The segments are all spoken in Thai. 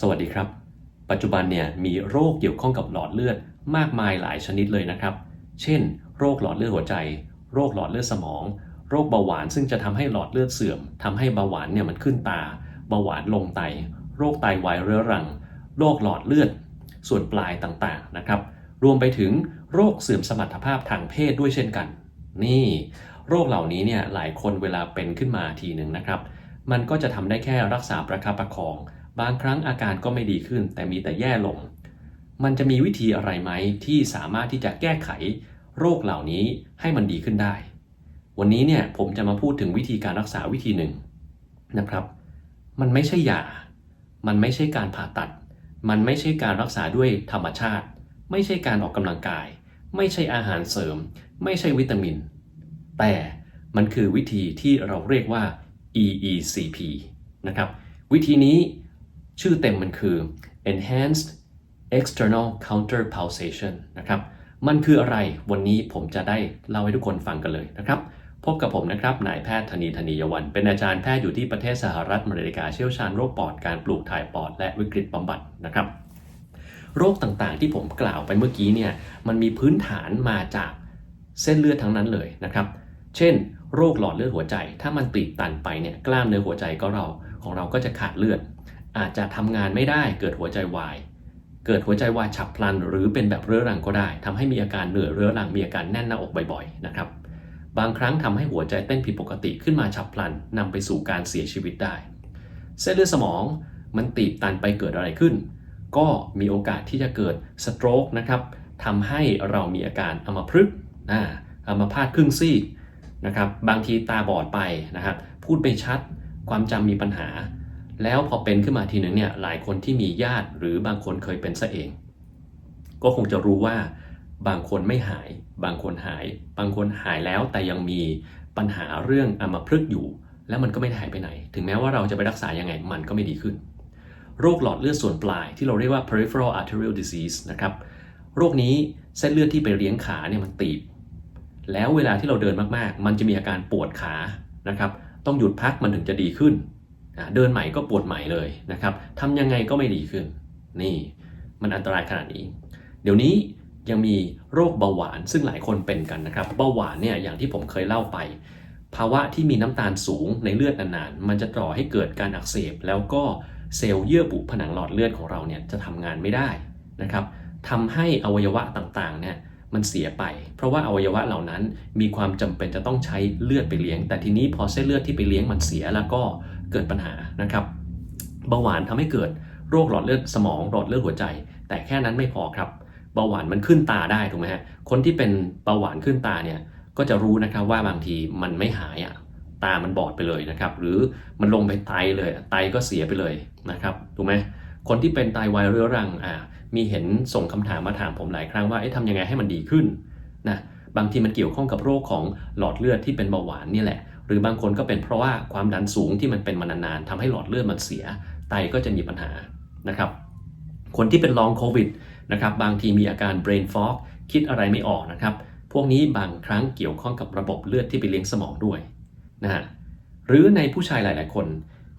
สวัสดีครับ ปัจจุบันเนี่ยมีโรคเกี่ยวข้องกับหลอดเลือดมากมายหลายชนิดเลยนะครับ เช่น โรคหลอดเลือดหัวใจ โรคหลอดเลือดสมอง โรคเบาหวานซึ่งจะทำให้หลอดเลือดเสื่อมทำให้เบาหวานเนี่ยมันขึ้นตา เบาหวานลงไต โรคไตวายเรื้อรัง โรคหลอดเลือด ส่วนปลายต่างๆนะครับ รวมไปถึงโรคเสื่อมสมรรถภาพทางเพศด้วยเช่นกัน นี่ โรคเหล่านี้เนี่ยหลายคนเวลาเป็นขึ้นมาทีหนึ่งนะครับ มันก็จะทำได้แค่รักษาประคับประคอง บางครั้งอาการก็ไม่ดีขึ้น แต่มีแต่แย่ลง มันจะมีวิธีอะไรไหมที่สามารถที่จะแก้ไขโรคเหล่านี้ให้มันดีขึ้นได้ วันนี้เนี่ยผมจะมาพูดถึงวิธีการรักษาวิธีหนึ่งนะครับ มันไม่ใช่ยา มันไม่ใช่การผ่าตัด มันไม่ใช่การรักษาด้วยธรรมชาติ ไม่ใช่การออกกำลังกาย ไม่ใช่อาหารเสริม ไม่ใช่วิตามิน แต่มันคือวิธีที่เราเรียกว่า EECP นะครับ วิธีนี้ ชื่อเต็มมันคือ Enhanced External Counter Pulsation นะครับ มันคืออะไร วันนี้ผมจะได้เล่าให้ทุกคนฟังกันเลยนะครับ พบกับผมนะครับ นายแพทย์ธนีธนียวัน เป็นอาจารย์แพทย์อยู่ที่ประเทศสหรัฐอเมริกาเชี่ยวชาญโรคปอด การปลูกถ่ายปอด และวิกฤตบำบัดนะครับ โรคต่างๆที่ผมกล่าวไปเมื่อกี้เนี่ย มันมีพื้นฐานมาจากเส้นเลือดทั้งนั้นเลยนะครับ เช่น โรคหลอดเลือดหัวใจ ถ้ามันตีบตันไปเนี่ย กล้ามเนื้อหัวใจก็เราของเราก็จะขาดเลือด อาจจะทำงานไม่ได้เกิดหัวใจวาย เกิดหัวใจวายฉับพลัน หรือเป็นแบบเรื้อรังก็ได้ทำให้มีอาการเหนื่อยเรื้อรังมีอาการแน่นหน้าอกบ่อยๆนะครับ บางครั้งทำให้หัวใจเต้นผิดปกติขึ้นมาฉับพลันนำไปสู่การเสียชีวิตได้ เส้นเลือดสมองมันตีบตันไปเกิดอะไรขึ้น ก็มีโอกาสที่จะเกิดสโตรกนะครับทำให้เรามีอาการอัมพฤกษ์อ่าอัมพาตครึ่งซีกนะครับ บางทีตาบอดไปนะครับ พูดไม่ชัด ความจำมีปัญหา แล้วพอเป็นขึ้นมาทีหนึ่งเนี่ยหลายคนที่มีญาติหรือบางคนเคยเป็นซะเอง ก็คงจะรู้ว่าบางคนไม่หาย บางคนหาย บางคนหายแล้วแต่ยังมีปัญหาเรื่องอัมพฤกษ์อยู่ แล้วมันก็ไม่ได้หายไปไหน ถึงแม้ว่าเราจะไปรักษายังไงมันก็ไม่ดีขึ้น โรคหลอดเลือดส่วนปลายที่เราเรียกว่า peripheral arterial disease นะครับโรคนี้เส้นเลือดที่ไปเลี้ยงขาเนี่ยมันตีบ แล้วเวลาที่เราเดินมากๆ มันจะมีอาการปวดขานะครับ ต้องหยุดพักมันถึงจะดีขึ้น เดินใหม่ก็ปวดใหม่เลยนะครับทำยังไงก็ไม่ดีขึ้น นี่มันอันตรายขนาดนี้ เดี๋ยวนี้ยังมีโรคเบาหวานซึ่งหลายคนเป็นกันนะครับ เบาหวานเนี่ยอย่างที่ผมเคยเล่าไป ภาวะที่มีน้ำตาลสูงในเลือดนานๆ มันจะต่อให้เกิดการอักเสบ แล้วก็เซลล์เยื่อบุผนังหลอดเลือดของเราเนี่ยจะทำงานไม่ได้นะครับทำให้อวัยวะต่างๆเนี่ยมันเสียไป เพราะว่าอวัยวะเหล่านั้นมีความจำเป็นจะต้องใช้เลือดไปเลี้ยง แต่ทีนี้พอเส้นเลือดที่ไปเลี้ยงมันเสียแล้วก็ เกิดปัญหานะครับเบาหวานทำให้เกิดโรคหลอดเลือดสมองหลอดเลือดหัวใจ แต่แค่นั้นไม่พอครับเบาหวานมันขึ้นตาได้ถูกไหมฮะคนที่เป็นเบาหวานขึ้นตาเนี่ยก็จะรู้นะครับว่าบางทีมันไม่หายอะตามันบอดไปเลยนะครับ หรือมันลงไปไตเลยไตก็เสียไปเลยนะครับถูกไหมคนที่เป็นไตวายเรื้อรังอ่ามีเห็นส่งคำถามมาถามผมหลายครั้งว่าเอ๊ะทำยังไงให้มันดีขึ้นนะบางทีมันเกี่ยวข้องกับโรคของหลอดเลือดที่เป็นเบาหวานนี่แหละ หรือบางคนก็เป็นเพราะว่าความดันสูงที่มันเป็นมานานๆทำให้หลอดเลือดมันเสีย ไตก็จะมีปัญหานะครับ คนที่เป็นลองโควิดนะครับบางทีมีอาการ brain fog คิดอะไรไม่ออกนะครับ พวกนี้บางครั้งเกี่ยวข้องกับระบบเลือดที่ไปเลี้ยงสมองด้วยนะฮะหรือในผู้ชายหลาย ๆ คน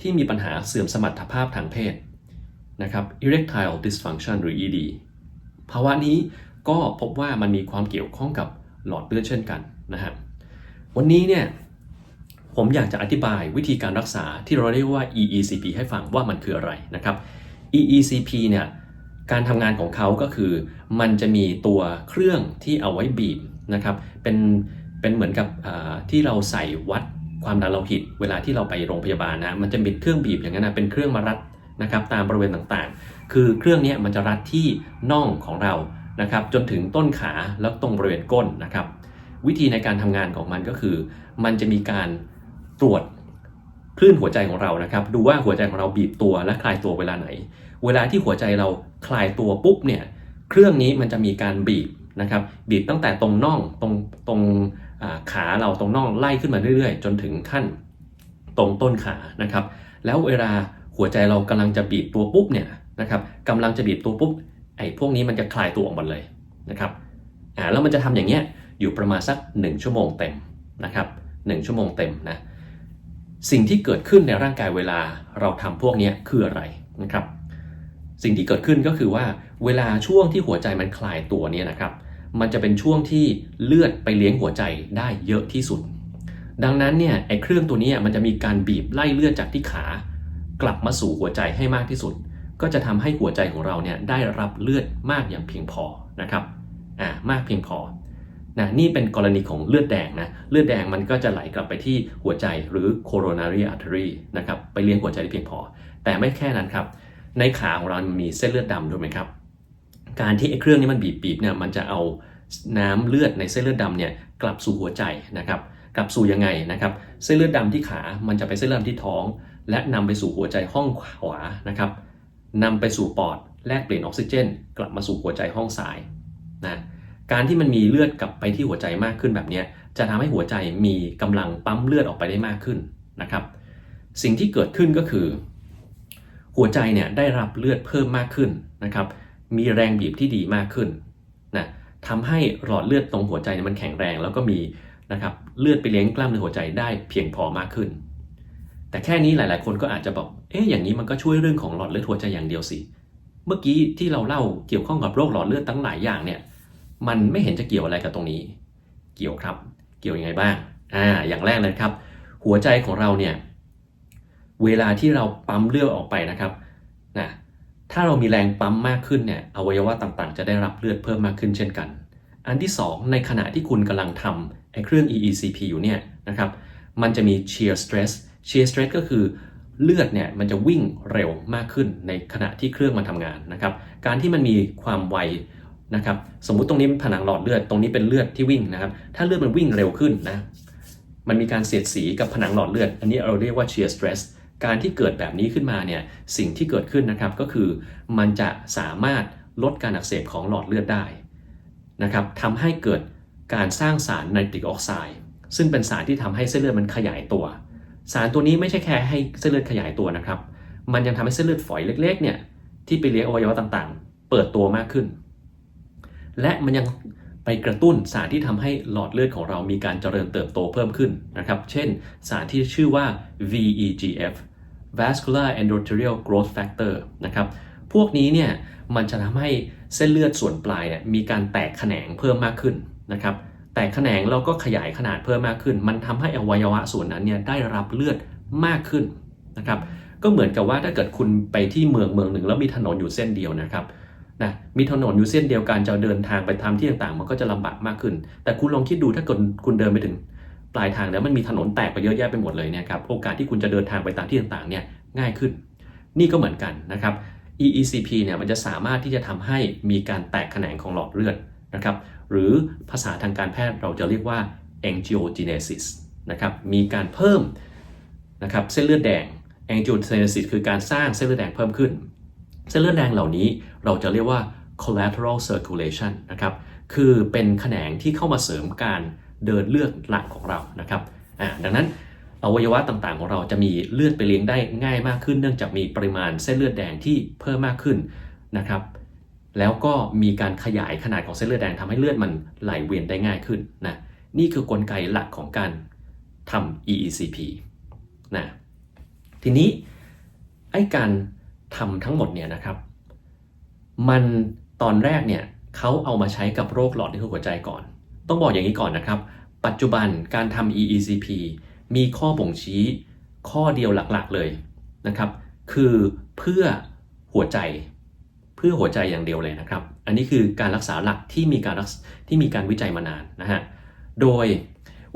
ที่มีปัญหาเสื่อมสมรรถภาพทางเพศนะครับ erectile dysfunction หรือ ED ภาวะนี้ก็พบว่ามันมีความเกี่ยวข้องกับหลอดเลือดเช่นกันนะฮะวันนี้เนี่ย ผมอยากจะอธิบายวิธีการรักษาที่เราเรียกว่า EECP ให้ฟังว่ามันคืออะไรนะครับ EECP เนี่ยการทำงานของเขาก็คือ มันจะมีตัวเครื่องที่เอาไว้บีบนะครับเป็นเป็นเหมือนกับที่เราใส่วัดความดันโลหิต เวลาที่เราไปโรงพยาบาลนะมันจะมีเครื่องบีบอย่างนั้นนะเป็นเครื่องมารัดนะครับตามบริเวณต่างๆ คือเครื่องนี้มันจะรัดที่น่องของเรานะครับจนถึงต้นขาแล้วตรงบริเวณก้นนะครับ วิธีในการทำงานของมันก็คือ มันจะมีการ ตรวจคลื่นหัวใจของเรานะครับ ดูว่าหัวใจของเราบีบตัวและคลายตัวเวลาไหน เวลาที่หัวใจเราคลายตัวปุ๊บเนี่ยเครื่องนี้มันจะมีการบีบนะครับ บีบตั้งแต่ตรงน่องตรงตรงขาเราตรงน่องไล่ขึ้นมาเรื่อยๆ จนถึงขั้นตรงต้นขานะครับ แล้วเวลาหัวใจเรากำลังจะบีบตัวปุ๊บเนี่ยนะครับกำลังจะบีบตัวปุ๊บไอ้พวกนี้มันจะคลายตัวออกหมดเลยนะครับอ่าแล้วมันจะทำอย่างเงี้ยอยู่ประมาณสัก 1 ชั่วโมงเต็มนะครับ1ชั่วโมงเต็มนะ สิ่งที่เกิดขึ้นในร่างกายเวลาเราทำพวกนี้คืออะไรนะครับ สิ่งที่เกิดขึ้นก็คือว่าเวลาช่วงที่หัวใจมันคลายตัวเนี่ยนะครับ มันจะเป็นช่วงที่เลือดไปเลี้ยงหัวใจได้เยอะที่สุด ดังนั้นเนี่ยไอ้เครื่องตัวนี้มันจะมีการบีบไล่เลือดจากที่ขากลับมาสู่หัวใจให้มากที่สุด ก็จะทำให้หัวใจของเราเนี่ยได้รับเลือดมากอย่างเพียงพอนะครับอ่ามากเพียงพอ นะนี่เป็นกรณีของเลือดแดงนะเลือดแดงมันก็จะไหลกลับไปที่หัวใจหรือ coronary artery นะครับไปเลี้ยงหัวใจได้เพียงพอ แต่ไม่แค่นั้นครับ ในขาของเรามีเส้นเลือดดำถูกไหมครับ การที่ไอ้เครื่องนี้มันบีบๆเนี่ยมันจะเอาน้ำเลือดในเส้นเลือดดำเนี่ยกลับสู่หัวใจนะครับกลับสู่ยังไงนะครับ เส้นเลือดดำที่ขามันจะไปเส้นเลือดดำที่ท้อง และนำไปสู่หัวใจห้องขวานะครับนำไปสู่ปอดแลกเปลี่ยนออกซิเจน กลับมาสู่หัวใจห้องซ้ายนะ การที่มันมีเลือดกลับไปที่หัวใจมากขึ้นแบบนี้จะทำให้หัวใจมีกำลังปั๊มเลือดออกไปได้มากขึ้นนะครับ สิ่งที่เกิดขึ้นก็คือ หัวใจเนี่ยได้รับเลือดเพิ่มมากขึ้นนะครับ มีแรงบีบที่ดีมากขึ้นนะทำให้หลอดเลือดตรงหัวใจเนี่ยมันแข็งแรง แล้วก็มีนะครับเลือดไปเลี้ยงกล้ามเนื้อหัวใจได้เพียงพอมากขึ้น แต่แค่นี้หลาย ๆ คนก็อาจจะบอกเอ๊ะอย่างนี้มันก็ช่วยเรื่องของหลอดเลือดหัวใจอย่างเดียวสิเมื่อกี้ที่เราเล่าเกี่ยวข้องกับโรคหลอดเลือดตั้งหลายอย่างเนี่ย มันไม่เห็นจะเกี่ยวอะไรกับตรงนี้ เกี่ยวครับ เกี่ยวยังไงบ้าง อ่า อย่างแรกเลยครับ หัวใจของเราเนี่ย เวลาที่เราปั๊มเลือดออกไปนะครับ นะ ถ้าเรามีแรงปั๊มมากขึ้นเนี่ย อวัยวะต่างๆ จะได้รับเลือดเพิ่มมากขึ้นเช่นกัน อันที่ 2 ในขณะที่คุณกำลังทำไอ้เครื่อง EECP อยู่เนี่ยนะครับ มันจะมี shear stress shear stress ก็คือเลือดเนี่ยมันจะวิ่งเร็วมากขึ้นในขณะที่เครื่องมันทำงานนะครับ การที่มันมีความไว นะครับสมมุติตรงนี้เป็นผนังหลอดเลือดตรงนี้เป็นเลือดที่วิ่งนะครับ ถ้าเลือดมันวิ่งเร็วขึ้นนะมันมีการเสียดสีกับผนังหลอดเลือด อันนี้เราเรียกว่า shear stress การที่เกิดแบบนี้ขึ้นมาเนี่ยสิ่งที่เกิดขึ้นนะครับก็คือมันจะสามารถลดการอักเสบของหลอดเลือดได้นะครับทำให้เกิดการสร้างสารไนตริกออกไซด์ซึ่งเป็นสารที่ทำให้เส้นเลือดมันขยายตัว สารตัวนี้ไม่ใช่แค่ให้เส้นเลือดขยายตัวนะครับ มันยังทำให้เส้นเลือดฝอยเล็กๆเนี่ยที่ไปเลี้ยงอวัยวะต่างๆ เปิดตัวมากขึ้น และมันยังไปกระตุ้นสารที่ทำให้หลอดเลือดของเรามีการเจริญเติบโตเพิ่มขึ้นนะครับ เช่น สารที่ชื่อว่า VEGF Vascular Endothelial Growth Factor นะครับ พวกนี้เนี่ยมันจะทำให้เส้นเลือดส่วนปลายเนี่ยมีการแตกแขนงเพิ่มมากขึ้นนะครับ แตกแขนงแล้วก็ขยายขนาดเพิ่มมากขึ้น มันทำให้อวัยวะส่วนนั้นเนี่ยได้รับเลือดมากขึ้นนะครับ ก็เหมือนกับว่าถ้าเกิดคุณไปที่เมืองเมืองหนึ่งแล้วมีถนนอยู่เส้นเดียวนะครับ นะมีถนนอยู่เส้นเดียวกันจะเดินทางไปทำที่ต่างๆ มันก็จะลำบากมากขึ้น แต่คุณลองคิดดูถ้าเกิดคุณเดินไปถึงปลายทางแล้วมันมีถนนแตกไปเยอะแยะไปหมดเลยเนี่ยครับโอกาสที่คุณจะเดินทางไปตามที่ต่างๆเนี่ยง่ายขึ้น นี่ก็เหมือนกันนะครับ EECP เนี่ยมันจะสามารถที่จะทำให้มีการแตกแขนงของหลอดเลือดนะครับหรือภาษาทางการแพทย์เราจะเรียกว่า angiogenesis นะครับมีการเพิ่มนะครับเส้นเลือดแดง angiogenesis คือการสร้างเส้นเลือดแดงเพิ่มขึ้น เส้นเลือดแดงเหล่านี้เราจะเรียกว่า collateral circulation นะครับ คือเป็นแขนงที่เข้ามาเสริมการเดินเลือดหลักของเรานะครับอ่าดังนั้นอวัยวะต่างๆ ของเราจะมีเลือดไปเลี้ยงได้ง่ายมากขึ้น เนื่องจากมีปริมาณเส้นเลือดแดงที่เพิ่มมากขึ้นนะครับ แล้วก็มีการขยายขนาดของเส้นเลือดแดงทำให้เลือดมันไหลเวียนได้ง่ายขึ้นนะนี่คือกลไกหลักของการทำ EECP นะทีนี้ไอ้การ ทำทั้งหมดเนี่ยนะครับ มันตอนแรกเนี่ยเขาเอามาใช้กับโรคหลอดเลือดหัวใจก่อน ต้องบอกอย่างนี้ก่อนนะครับ ปัจจุบันการทำ EECP มีข้อบ่งชี้ข้อเดียวหลักๆเลยนะครับ คือเพื่อหัวใจ เพื่อหัวใจอย่างเดียวเลยนะครับ อันนี้คือการรักษาหลักที่มีการที่มีการวิจัยมานานนะฮะ โดย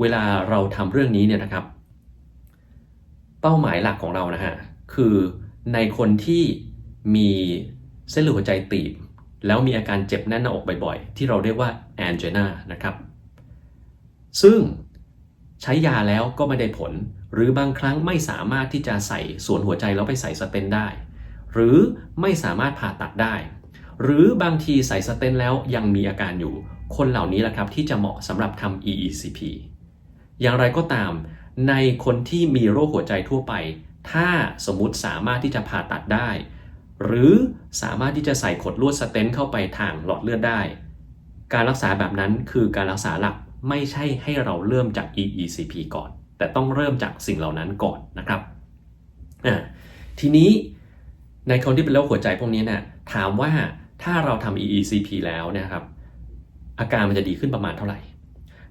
เวลาเราทำเรื่องนี้เนี่ยนะครับ เป้าหมายหลักของเรานะฮะคือ ในคนที่มีเส้นเลือดหัวใจตีบ แล้วมีอาการเจ็บแน่นหน้าอกบ่อยๆ ที่เราเรียกว่า angina นะครับ ซึ่งใช้ยาแล้วก็ไม่ได้ผล หรือบางครั้งไม่สามารถที่จะใส่ส่วนหัวใจแล้วไปใส่สเตนได้ หรือไม่สามารถผ่าตัดได้ หรือบางทีใส่สเตนแล้วยังมีอาการอยู่ คนเหล่านี้แหละครับที่จะเหมาะสำหรับทำ EECP อย่างไรก็ตาม ในคนที่มีโรคหัวใจทั่วไป ถ้าสมมุติสามารถที่จะผ่าตัดได้ หรือสามารถที่จะใส่ขดลวดสเตนเข้าไปทางหลอดเลือดได้ การรักษาแบบนั้นคือการรักษาหลักไม่ใช่ให้เราเริ่มจาก EECP ก่อน แต่ต้องเริ่มจากสิ่งเหล่านั้นก่อนนะครับทีนี้ในคนที่เป็นโรคหัวใจพวกนี้เนี่ยถามว่าถ้าเราทำ EECP แล้วนะครับ อาการมันจะดีขึ้นประมาณเท่าไหร่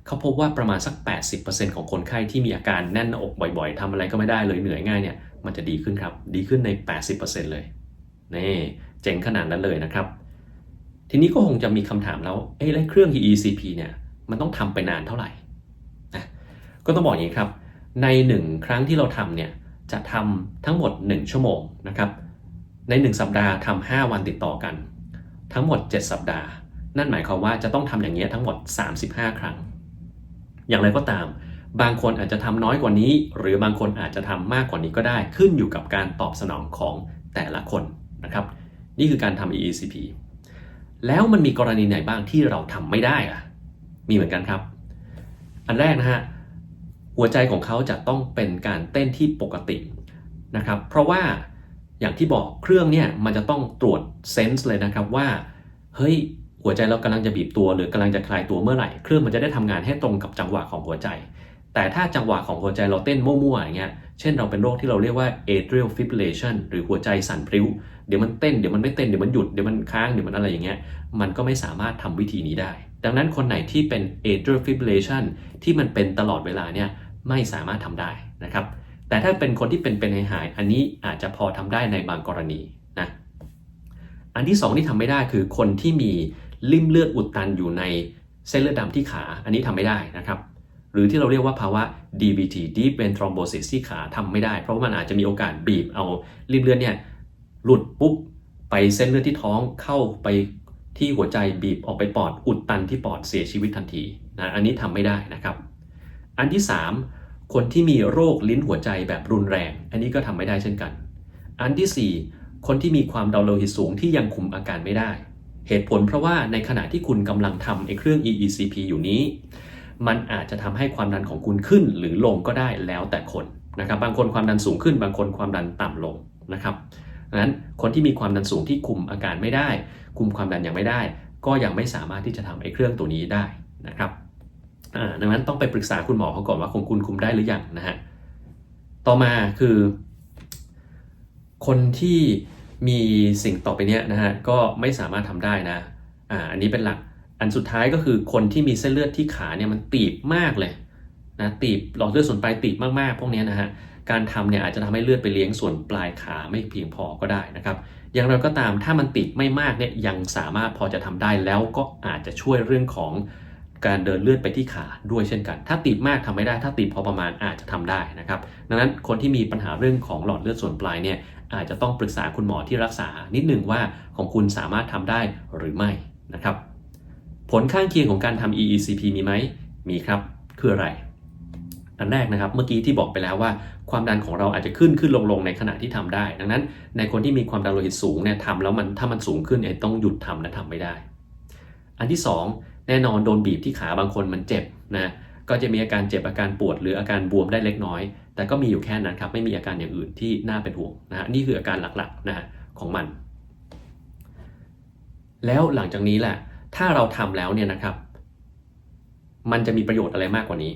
เขาพบว่าประมาณสัก 80%ของคนไข้ที่มีอาการแน่นอกบ่อยๆทำอะไรก็ไม่ได้เลยเหนื่อยง่ายเนี่ยมันจะดีขึ้นครับ ดีขึ้นใน 80%เลยนี่เจ๋งขนาดนั้นเลยนะครับ ทีนี้ก็คงจะมีคำถามแล้วเอ้แล้วเครื่อง ECP เนี่ยมันต้องทำไปนานเท่าไหร่นะก็ต้องบอกอย่างนี้ครับ ใน 1 ครั้งที่เราทำเนี่ยจะทำทั้งหมด 1 ชั่วโมงนะครับใน 1 สัปดาห์ทำ5วันติดต่อกัน ทั้งหมด 7 สัปดาห์ นั่นหมายความว่าจะต้องทำอย่างนี้ยทั้งหมด 35 ครั้ง อย่างไรก็ตาม บางคนอาจจะทำน้อยกว่านี้ หรือบางคนอาจจะทำมากกว่านี้ก็ได้ ขึ้นอยู่กับการตอบสนองของแต่ละคนนะครับ นี่คือการทำ EECP แล้วมันมีกรณีไหนบ้างที่เราทำไม่ได้อะมีเหมือนกันครับ อันแรกนะฮะหัวใจของเขาจะต้องเป็นการเต้นที่ปกตินะครับ เพราะว่าอย่างที่บอกเครื่องเนี่ยมันจะต้องตรวจเซนส์เลยนะครับว่าเฮ้ย หัวใจเรากำลังจะบีบตัวหรือกำลังจะคลายตัวเมื่อไหร่เครื่องมันจะได้ทำงานให้ตรงกับจังหวะของหัวใจ แต่ถ้าจังหวะของหัวใจเราเต้นมั่วๆอย่างเงี้ยเช่นเราเป็นโรคที่เราเรียกว่า atrial fibrillation หรือหัวใจสั่นพริ้ว เดี๋ยวมันเต้นเดี๋ยวมันไม่เต้นเดี๋ยวมันหยุดเดี๋ยวมันค้างเดี๋ยวมันอะไรอย่างเงี้ยมันก็ไม่สามารถทำวิธีนี้ได้ ดังนั้นคนไหนที่เป็น atrial fibrillation ที่มันเป็นตลอดเวลาเนี่ยไม่สามารถทำได้นะครับแต่ถ้าเป็นคนที่เป็นเป็นหายๆอันนี้อาจจะพอทำได้ในบางกรณีนะอันที่ 2 ที่ทำไม่ได้คือคนที่มี ลิ่มเลือดอุดตันอยู่ในเส้นเลือดดำที่ขา อันนี้ทำไม่ได้นะครับ หรือที่เราเรียกว่าภาวะ DVT Deep Vein Thrombosis ที่ขาทำไม่ได้ เพราะว่ามันอาจจะมีโอกาสบีบเอาริ่มเลือดเนี่ยหลุดปุ๊บไปเส้นเลือดที่ท้องเข้าไปที่หัวใจบีบออกไปปอดอุดตันที่ปอดเสียชีวิตทันทีนะอันนี้ทำไม่ได้นะครับ อันที่ 3 คนที่มีโรคลิ้นหัวใจแบบรุนแรง อันนี้ก็ทำไม่ได้เช่นกัน อันทีสี่ 4 คนที่มีความดันโลหิตสูงที่ยังคุมอาการไม่ได้ เหตุผลเพราะว่าในขณะที่คุณกำลังทำไอ้เครื่อง EECP อยู่นี้ มันอาจจะทำให้ความดันของคุณขึ้นหรือลงก็ได้แล้วแต่คนนะครับ บางคนความดันสูงขึ้น บางคนความดันต่ำลงนะครับดังนั้นคนที่มีความดันสูงที่คุมอาการไม่ได้ คุมความดันยังไม่ได้ ก็ยังไม่สามารถที่จะทำไอ้เครื่องตัวนี้ได้นะครับดังนั้นต้องไปปรึกษาคุณหมอเขาก่อนว่าของคุณคุมได้หรือยังนะฮะต่อมาคือ คนที่ มีสิ่งต่อไปเนี้ยนะฮะก็ไม่สามารถทำได้นะอ่าอันนี้เป็นหลักอันสุดท้ายก็คือคนที่มีเส้นเลือดที่ขาเนี่ยมันตีบมากเลยนะตีบหลอดเลือดส่วนปลายตีบมากๆ พวกนี้นะฮะการทำเนี่ยอาจจะทำให้เลือดไปเลี้ยงส่วนปลายขาไม่เพียงพอก็ได้นะครับอย่างไรก็ตามถ้ามันติดไม่มากเนี่ยยังสามารถพอจะทำได้แล้วก็อาจจะช่วยเรื่องของการเดินเลือดไปที่ขาด้วยเช่นกัน ถ้าติดมากทำไม่ได้ ถ้าติดพอประมาณอาจจะทำได้นะครับ ดังนั้นคนที่มีปัญหาเรื่องของหลอดเลือดส่วนปลายเนี่ย อาจจะต้องปรึกษาคุณหมอที่รักษานิดหนึ่งว่าของคุณสามารถทำได้หรือไม่นะครับ ผลข้างเคียงของการทำ EECP มีไหมมีครับ คืออะไร อันแรกนะครับเมื่อกี้ที่บอกไปแล้วว่า ความดันของเราอาจจะขึ้นขึ้นลงลงในขณะที่ทำได้ ดังนั้น ในคนที่มีความดันโลหิตสูงเนี่ยทำแล้วมันถ้ามันสูงขึ้นเนี่ยต้องหยุดทำและทำไม่ได้ อันที่ 2 แน่นอนโดนบีบที่ขาบางคนมันเจ็บนะ ก็จะมีอาการเจ็บอาการปวด หรืออาการบวมได้เล็กน้อย แต่ก็มีอยู่แค่นั้นครับไม่มีอาการอย่างอื่นที่น่าเป็นห่วงนะฮะนี่คืออาการหลักๆนะฮะของมัน แล้วหลังจากนี้แหละถ้าเราทำแล้วเนี่ยนะครับ มันจะมีประโยชน์อะไรมากกว่านี้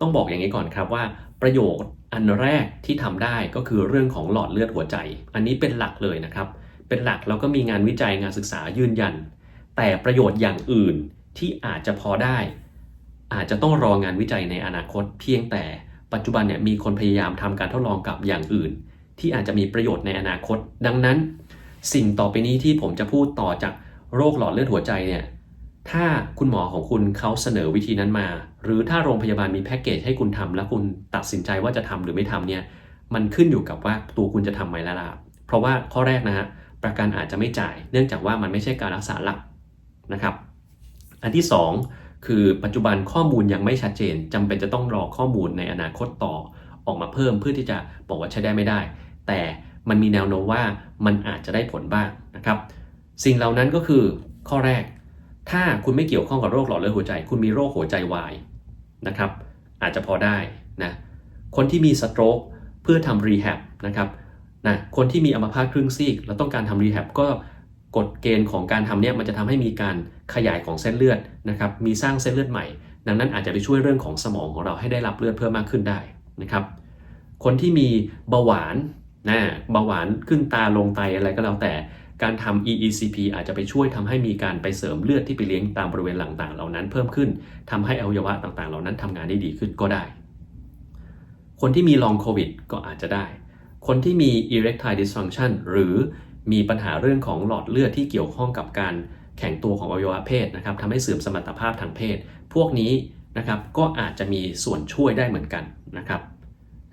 ต้องบอกอย่างนี้ก่อนครับว่าประโยชน์อันแรกที่ทำได้ก็คือเรื่องของหลอดเลือดหัวใจ อันนี้เป็นหลักเลยนะครับ เป็นหลักแล้วก็มีงานวิจัยงานศึกษายืนยัน แต่ประโยชน์อย่างอื่นที่อาจจะพอได้ อาจจะต้องรองานวิจัยในอนาคต เพียงแต่ปัจจุบันเนี่ยมีคนพยายามทำการทดลองกับอย่างอื่น ที่อาจจะมีประโยชน์ในอนาคต ดังนั้น สิ่งต่อไปนี้ที่ผมจะพูดต่อจากโรคหลอดเลือดหัวใจเนี่ยถ้าคุณหมอของคุณเขาเสนอวิธีนั้นมา หรือถ้าโรงพยาบาลมีแพ็กเกจให้คุณทำแล้วคุณตัดสินใจว่าจะทำหรือไม่ทำเนี่ยมันขึ้นอยู่กับว่าตัวคุณจะทำไหมแล้วล่ะเพราะว่าข้อแรกนะฮะประกันอาจจะไม่จ่าย เนื่องจากว่ามันไม่ใช่การรักษาหลักนะครับ อันที่ 2 คือปัจจุบันข้อมูลยังไม่ชัดเจนจำเป็นจะต้องรอข้อมูลในอนาคตต่อออกมาเพิ่มเพื่อที่จะบอกว่าใช้ได้ไม่ได้ แต่มันมีแนวโน้มว่ามันอาจจะได้ผลบ้างนะครับ สิ่งเหล่านั้นก็คือข้อแรก ถ้าคุณไม่เกี่ยวข้องกับโรคหลอดเลือดหัวใจ คุณมีโรคหัวใจวายนะครับ อาจจะพอได้นะคนที่มีสโตรกเพื่อทำรีแฮบนะครับนะคนที่มีอัมพาตครึ่งซีกแล้วต้องการทำรีแฮบก็ กฎเกณฑ์ของการทำเนี่ยมันจะทำให้มีการขยายของเส้นเลือดนะครับ มีสร้างเส้นเลือดใหม่ ดังนั้นอาจจะไปช่วยเรื่องของสมองของเราให้ได้รับเลือดเพิ่มมากขึ้นได้นะครับ คนที่มีเบาหวานนะเบาหวานขึ้นตาลงไตอะไรก็แล้วแต่การทำ EECP อาจจะไปช่วยทำให้มีการไปเสริมเลือดที่ไปเลี้ยงตามบริเวณหลังต่างเหล่านั้นเพิ่มขึ้นทำให้อวัยวะต่างๆ เหล่านั้นทำงานได้ดีขึ้นก็ได้ คนที่มีลองโควิดก็อาจจะได้ คนที่มี erectile dysfunction หรือ มีปัญหาเรื่องของหลอดเลือดที่เกี่ยวข้องกับการแข็งตัวของอวัยวะเพศนะครับทำให้เสื่อมสมรรถภาพทางเพศ พวกนี้นะครับก็อาจจะมีส่วนช่วยได้เหมือนกันนะครับ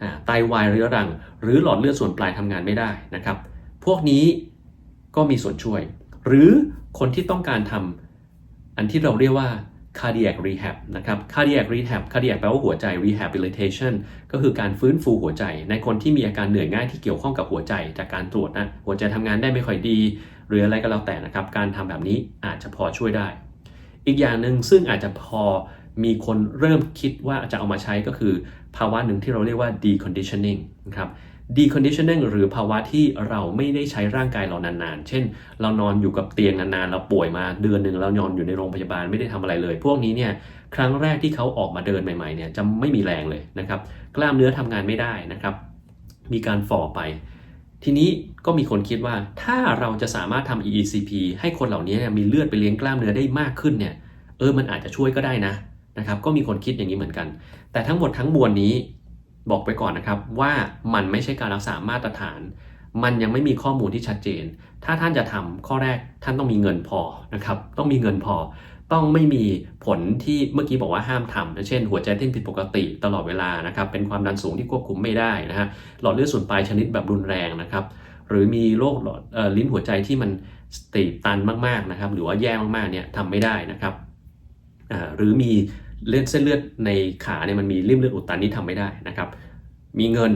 อ่าไตวายเรื้อรัง หรือหลอดเลือดส่วนปลายทำงานไม่ได้นะครับ พวกนี้ก็มีส่วนช่วย หรือคนที่ต้องการทำอันที่เราเรียกว่า cardiac rehab นะครับ cardiac rehab cardiac แปลว่าหัวใจ rehabilitation ก็คือการฟื้นฟูหัวใจ ในคนที่มีอาการเหนื่อยง่ายที่เกี่ยวข้องกับหัวใจจากการตรวจนะ หัวใจทำงานได้ไม่ค่อยดี หรืออะไรก็แล้วแต่นะครับ การทำแบบนี้อาจจะพอช่วยได้ อีกอย่างหนึ่งซึ่งอาจจะพอมีคนเริ่มคิดว่าจะเอามาใช้ก็คือภาวะหนึ่งที่เราเรียกว่า deconditioning นะครับ deconditioning หรือภาวะที่เราไม่ได้ใช้ร่างกายเรานานๆ เช่น เรานอนอยู่กับเตียงนานๆ เราป่วยมาเดือนหนึ่งเรานอนอยู่ในโรงพยาบาลไม่ได้ทำอะไรเลย พวกนี้เนี่ยครั้งแรกที่เขาออกมาเดินใหม่ๆเนี่ยจะไม่มีแรงเลยนะครับ กล้ามเนื้อทำงานไม่ได้นะครับ มีการฝ่อไป ทีนี้ก็มีคนคิดว่าถ้าเราจะสามารถทำ EECP ให้คนเหล่านี้เนี่ยมีเลือดไปเลี้ยงกล้ามเนื้อได้มากขึ้นเนี่ยเออมันอาจจะช่วยก็ได้นะนะครับก็มีคนคิดอย่างนี้เหมือนกัน แต่ทั้งหมดทั้งมวลนี้ บอกไปก่อนนะครับว่ามันไม่ใช่การรักษามาตรฐาน มันยังไม่มีข้อมูลที่ชัดเจน ถ้าท่านจะทำข้อแรกท่านต้องมีเงินพอนะครับ ต้องมีเงินพอ ต้องไม่มีผลที่เมื่อกี้บอกว่าห้ามทำนะเช่น หัวใจเต้นผิดปกติตลอดเวลานะครับ เป็นความดันสูงที่ควบคุมไม่ได้นะฮะหลอดเลือดส่วนปลายชนิดแบบรุนแรงนะครับ หรือมีโรคหลอดลิ้นหัวใจที่มันตีบตันมากๆนะครับ หรือว่าแย่มากๆเนี่ยทำไม่ได้นะครับหรือมี เลือดเส้นเลือดในขาเนี่ยมันมีริ่มเลือดอุดตันนี่ทำไม่ได้นะครับ มีเงิน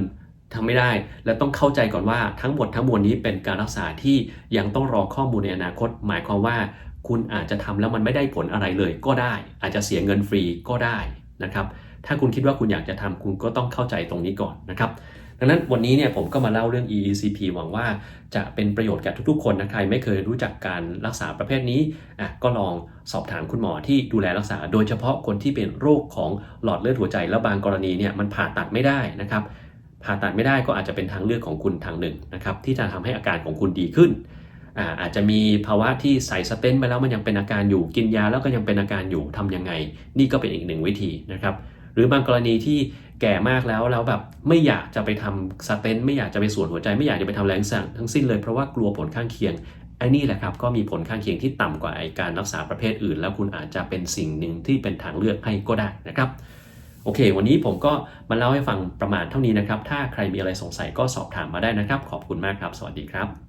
ทำไม่ได้ และต้องเข้าใจก่อนว่าทั้งหมดทั้งมวลนี้เป็นการรักษาที่ยังต้องรอข้อมูลในอนาคต หมายความว่าคุณอาจจะทำแล้วมันไม่ได้ผลอะไรเลยก็ได้ อาจจะเสียเงินฟรีก็ได้นะครับ ถ้าคุณคิดว่าคุณอยากจะทำคุณก็ต้องเข้าใจตรงนี้ก่อนนะครับ ดังนั้นวันนี้เนี่ยผมก็มาเล่าเรื่อง EECP หวังว่าจะเป็นประโยชน์แก่ทุกๆ คนนะใครไม่เคยรู้จักการรักษาประเภทนี้อะก็ลองสอบถามคุณหมอที่ดูแลรักษา โดยเฉพาะคนที่เป็นโรคของหลอดเลือดหัวใจ แล้วบางกรณีเนี่ยมันผ่าตัดไม่ได้นะครับผ่าตัดไม่ได้ก็อาจจะเป็นทางเลือกของคุณทางหนึ่งนะครับที่จะทำให้อาการของคุณดีขึ้นอาอาจจะมีภาวะที่ใส่สเตนต์ไปแล้วมันยังเป็นอาการอยู่กินยาแล้วก็ยังเป็นอาการอยู่ทำยังไง นี่ก็เป็นอีกหนึ่งวิธีนะครับ หรือบางกรณีที่แก่มากแล้วแล้วแบบไม่อยากจะไปทำสเตนไม่อยากจะไปสวนหัวใจ ไม่อยากจะไปทำแรงสั่งทั้งสิ้นเลยเพราะว่ากลัวผลข้างเคียงไอ้นี่แหละครับก็มีผลข้างเคียงที่ต่ำกว่าไอการรักษาประเภทอื่น แล้วคุณอาจจะเป็นสิ่งหนึ่งที่เป็นทางเลือกให้ก็ได้นะครับโอเค วันนี้ผมก็มาเล่าให้ฟังประมาณเท่านี้นะครับ ถ้าใครมีอะไรสงสัยก็สอบถามมาได้นะครับ ขอบคุณมากครับ สวัสดีครับ